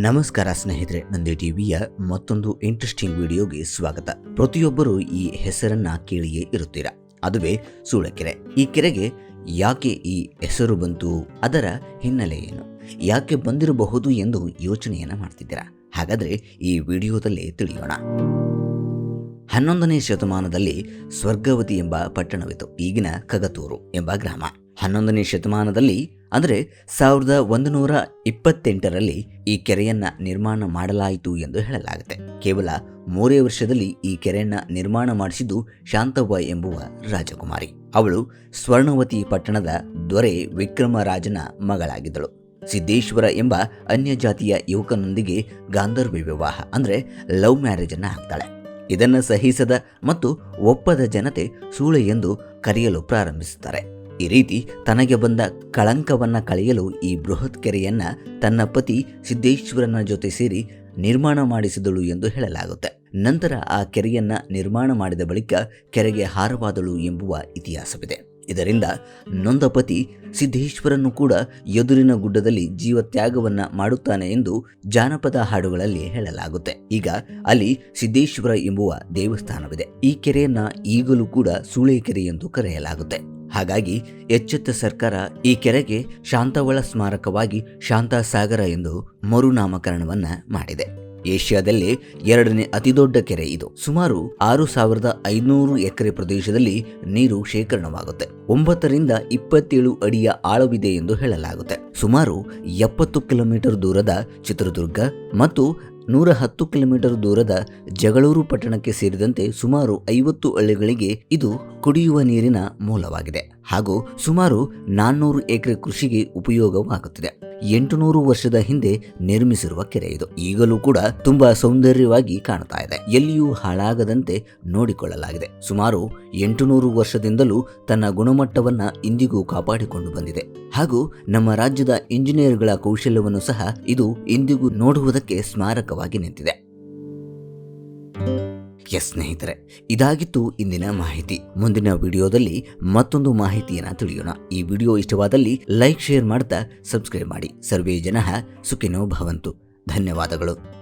ನಮಸ್ಕಾರ ಸ್ನೇಹಿತರೆ, ನಂದಿ ಟಿವಿಯ ಮತ್ತೊಂದು ಇಂಟ್ರೆಸ್ಟಿಂಗ್ ವಿಡಿಯೋಗೆ ಸ್ವಾಗತ. ಪ್ರತಿಯೊಬ್ಬರು ಈ ಹೆಸರನ್ನ ಕೇಳಿಯೇ ಇರುತ್ತೀರಾ? ಅದುವೇ ಸೂಳಕೆರೆ. ಈ ಕೆರೆಗೆ ಯಾಕೆ ಈ ಹೆಸರು ಬಂತು? ಅದರ ಹಿನ್ನೆಲೆ ಏನು? ಯಾಕೆ ಬಂದಿರಬಹುದು ಎಂದು ಯೋಚನೆಯನ್ನ ಮಾಡ್ತಿದ್ದೀರಾ? ಹಾಗಾದ್ರೆ ಈ ವಿಡಿಯೋದಲ್ಲಿ ತಿಳಿಯೋಣ. ಹನ್ನೊಂದನೇ ಶತಮಾನದಲ್ಲಿ ಸ್ವರ್ಗವತಿ ಎಂಬ ಪಟ್ಟಣವಿತ್ತು. ಈಗಿನ ಕಗತೂರು ಎಂಬ ಗ್ರಾಮ. ಹನ್ನೊಂದನೇ ಶತಮಾನದಲ್ಲಿ ಅಂದರೆ ಸಾವಿರದ ಒಂದುನೂರ ಇಪ್ಪತ್ತೆಂಟರಲ್ಲಿ ಈ ಕೆರೆಯನ್ನ ನಿರ್ಮಾಣ ಮಾಡಲಾಯಿತು ಎಂದು ಹೇಳಲಾಗುತ್ತೆ. ಕೇವಲ ಮೂರೇ ವರ್ಷದಲ್ಲಿ ಈ ಕೆರೆಯನ್ನು ನಿರ್ಮಾಣ ಮಾಡಿಸಿದ್ದು ಶಾಂತವ್ವ ಎಂಬುವ ರಾಜಕುಮಾರಿ. ಅವಳು ಸ್ವರ್ಣವತಿ ಪಟ್ಟಣದ ದೊರೆ ವಿಕ್ರಮರಾಜನ ಮಗಳಾಗಿದ್ದಳು. ಸಿದ್ದೇಶ್ವರ ಎಂಬ ಅನ್ಯ ಜಾತಿಯ ಯುವಕನೊಂದಿಗೆ ಗಾಂಧರ್ವ ವಿವಾಹ ಅಂದರೆ ಲವ್ ಮ್ಯಾರೇಜ್ ಹಾಕ್ತಾಳೆ ಇದನ್ನು ಸಹಿಸದ ಮತ್ತು ಒಪ್ಪದ ಜನತೆ ಸೂಳೆ ಎಂದು ಕರೆಯಲು ಪ್ರಾರಂಭಿಸುತ್ತಾರೆ. ಈ ರೀತಿ ತನಗೆ ಬಂದ ಕಳಂಕವನ್ನು ಕಳೆಯಲು ಈ ಬೃಹತ್ ಕೆರೆಯನ್ನು ತನ್ನ ಪತಿ ಸಿದ್ದೇಶ್ವರನ ಜೊತೆ ಸೇರಿ ನಿರ್ಮಾಣ ಮಾಡಿಸಿದಳು ಎಂದು ಹೇಳಲಾಗುತ್ತೆ. ನಂತರ ಆ ಕೆರೆಯನ್ನು ನಿರ್ಮಾಣ ಮಾಡಿದ ಬಳಿಕ ಕೆರೆಗೆ ಹಾರವಾದಳು ಎಂಬುವ ಇತಿಹಾಸವಿದೆ. ಇದರಿಂದ ನೊಂದ ಪತಿ ಸಿದ್ದೇಶ್ವರನ್ನು ಕೂಡ ಎದುರಿನ ಗುಡ್ಡದಲ್ಲಿ ಜೀವತ್ಯಾಗವನ್ನ ಮಾಡುತ್ತಾನೆ ಎಂದು ಜಾನಪದ ಹಾಡುಗಳಲ್ಲಿ ಹೇಳಲಾಗುತ್ತೆ. ಈಗ ಅಲ್ಲಿ ಸಿದ್ದೇಶ್ವರ ಎಂಬುವ ದೇವಸ್ಥಾನವಿದೆ. ಈ ಕೆರೆಯನ್ನ ಈಗಲೂ ಕೂಡ ಸೂಳೆ ಕೆರೆ ಎಂದು ಕರೆಯಲಾಗುತ್ತೆ. ಹಾಗಾಗಿ ಎಚ್ಚೆತ್ತ ಸರ್ಕಾರ ಈ ಕೆರೆಗೆ ಶಾಂತವಳ ಸ್ಮಾರಕವಾಗಿ ಶಾಂತಾಸಾಗರ ಎಂದು ಮರುನಾಮಕರಣವನ್ನ ಮಾಡಿದೆ. ಏಷ್ಯಾದಲ್ಲೇ ಎರಡನೇ ಅತಿದೊಡ್ಡ ಕೆರೆ ಇದು. ಸುಮಾರು ಆರು ಸಾವಿರದ ಐನೂರು ಎಕರೆ ಪ್ರದೇಶದಲ್ಲಿ ನೀರು ಶೇಖರಣವಾಗುತ್ತೆ. ಒಂಬತ್ತರಿಂದ ಇಪ್ಪತ್ತೇಳು ಅಡಿಯ ಆಳವಿದೆ ಎಂದು ಹೇಳಲಾಗುತ್ತೆ. ಸುಮಾರು ಎಪ್ಪತ್ತು ಕಿಲೋಮೀಟರ್ ದೂರದ ಚಿತ್ರದುರ್ಗ ಮತ್ತು ನೂರ ಹತ್ತು ಕಿಲೋಮೀಟರ್ ದೂರದ ಜಗಳೂರು ಪಟ್ಟಣಕ್ಕೆ ಸೇರಿದಂತೆ ಸುಮಾರು ಐವತ್ತು ಹಳ್ಳಿಗಳಿಗೆ ಇದು ಕುಡಿಯುವ ನೀರಿನ ಮೂಲವಾಗಿದೆ ಹಾಗೂ ಸುಮಾರು ನಾನ್ನೂರು ಎಕರೆ ಕೃಷಿಗೆ ಉಪಯೋಗವಾಗುತ್ತಿದೆ. ಎಂಟುನೂರು ವರ್ಷದ ಹಿಂದೆ ನಿರ್ಮಿಸಿರುವ ಕೆರೆ ಇದು. ಈಗಲೂ ಕೂಡ ತುಂಬಾ ಸೌಂದರ್ಯವಾಗಿ ಕಾಣ್ತಾ ಇದೆ. ಎಲ್ಲಿಯೂ ಹಾಳಾಗದಂತೆ ನೋಡಿಕೊಳ್ಳಲಾಗಿದೆ. ಸುಮಾರು ಎಂಟುನೂರು ವರ್ಷದಿಂದಲೂ ತನ್ನ ಗುಣಮಟ್ಟವನ್ನ ಇಂದಿಗೂ ಕಾಪಾಡಿಕೊಂಡು ಬಂದಿದೆ. ಹಾಗೂ ನಮ್ಮ ರಾಜ್ಯದ ಇಂಜಿನಿಯರ್ಗಳ ಕೌಶಲ್ಯವನ್ನು ಸಹ ಇದು ಇಂದಿಗೂ ನೋಡುವುದಕ್ಕೆ ಸ್ಮಾರಕವಾಗಿ ನಿಂತಿದೆ. ಎಸ್ ಸ್ನೇಹಿತರೆ, ಇದಾಗಿತ್ತು ಇಂದಿನ ಮಾಹಿತಿ. ಮುಂದಿನ ವಿಡಿಯೋದಲ್ಲಿ ಮತ್ತೊಂದು ಮಾಹಿತಿಯನ್ನ ತಿಳಿಯೋಣ. ಈ ವಿಡಿಯೋ ಇಷ್ಟವಾದಲ್ಲಿ ಲೈಕ್ ಶೇರ್ ಮಾಡ್ತಾ ಸಬ್ಸ್ಕ್ರೈಬ್ ಮಾಡಿ. ಸರ್ವೇ ಜನ ಸುಖಿನೋ ಭವಂತು. ಧನ್ಯವಾದಗಳು.